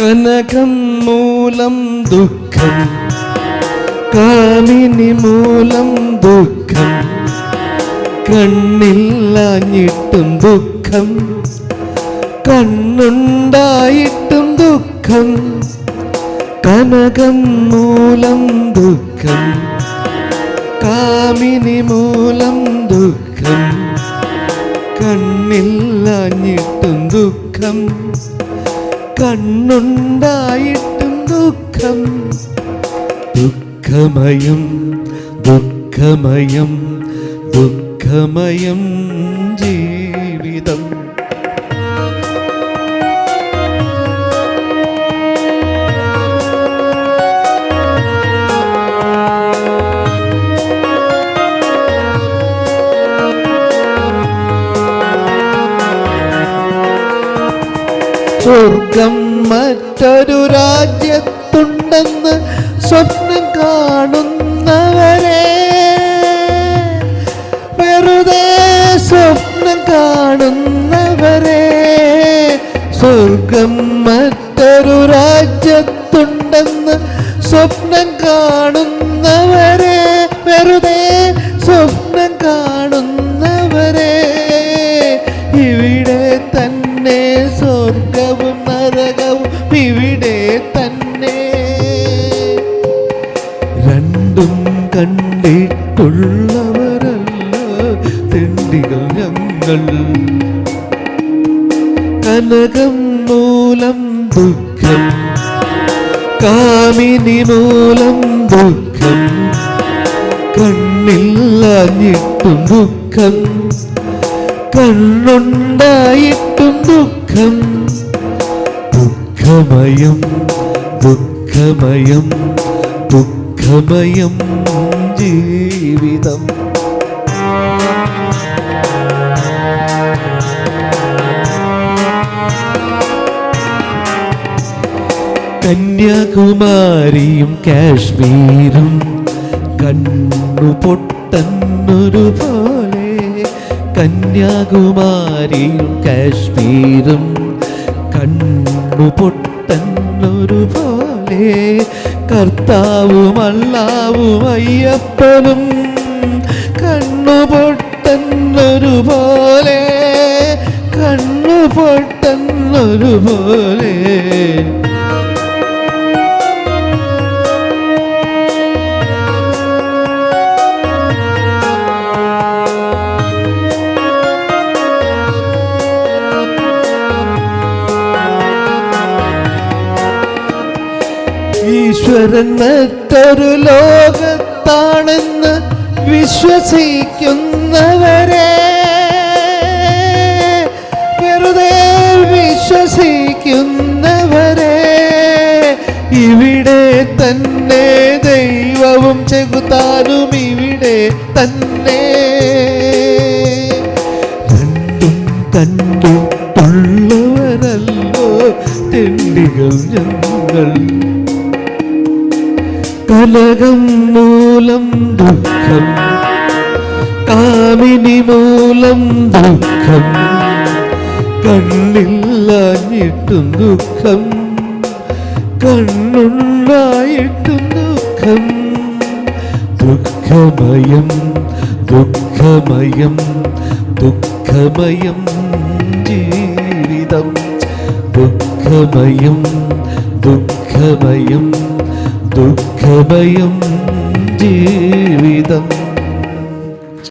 കനകം മൂലം ദുഃഖം. കാമിനി മൂലം ദുഃഖം. കണ്ണില്ലാഞ്ഞിട്ടും ദുഃഖം. കണ്ണുണ്ടായിട്ടും ദുഃഖം. കനകം മൂലം ദുഃഖം. കാമിനി മൂലം ദുഃഖം. കണ്ണില്ലാഞ്ഞിട്ടും ദുഃഖം. കണ്ണുണ്ടായിട്ടും ദുഃഖം. ദുഃഖമയം ദുഃഖമയം ദുഃഖമയം ജീവിതം. സ്വർഗം മറ്റൊരു രാജ്യത്തുണ്ടെന്ന് സ്വപ്നം കാണുന്നവരെ. വെറുതെ സ്വപ്നം കാണുന്നവരെ. സ്വർഗം മറ്റൊരു രാജ്യത്തുണ്ടെന്ന് സ്വപ്നം കാണുന്നവരെ കനകം മൂലം ദുഃഖം. കാമിനി മൂലം ദുഃഖം. കണ്ണില്ലാഞ്ഞിട്ടും ദുഃഖം. കണ്ണുണ്ടായിട്ടും ദുഃഖം. ദുഃഖമയം ദുഃഖമയം ദുഃഖമയം ജീവിതം. കന്യാകുമാരിയും കാശ്മീരും കണ്ണു പൊട്ടന്നൊരു പോലെ കന്യാകുമാരിയും കാശ്മീരും കണ്ണു പൊട്ടന്നൊരു പോലെ കർത്താവും അല്ലാവും അയ്യപ്പനും കണ്ണു പൊട്ടന്നൊരു പോലെ കണ്ണു പൊട്ടന്നൊരു പോലെ ഈശ്വരൻ മറ്റൊരു ലോകത്താണെന്ന് വിശ്വസിക്കുന്നവരെ. വെറുതെ വിശ്വസിക്കുന്നവരെ. ഇവിടെ തന്നെ ദൈവവും ചെകുത്താനും ഇവിടെ തന്നെ. രണ്ടും ഉള്ളവരല്ലോ തെണ്ടികൾ ഞങ്ങൾ കലകം മൂലം ദുഃഖം കാമിനി മൂലം ദുഃഖം കണ്ണില്ലാഞ്ഞിട്ടും ദുഃഖം കണ്ണുണ്ടായിട്ടും ദുഃഖം. ദുഃഖമയം ദുഃഖമയം ദുഃഖമയം ജീവിതം. ദുഃഖമയം ദുഃഖമയം ദുഃഖമയം ജീവിതം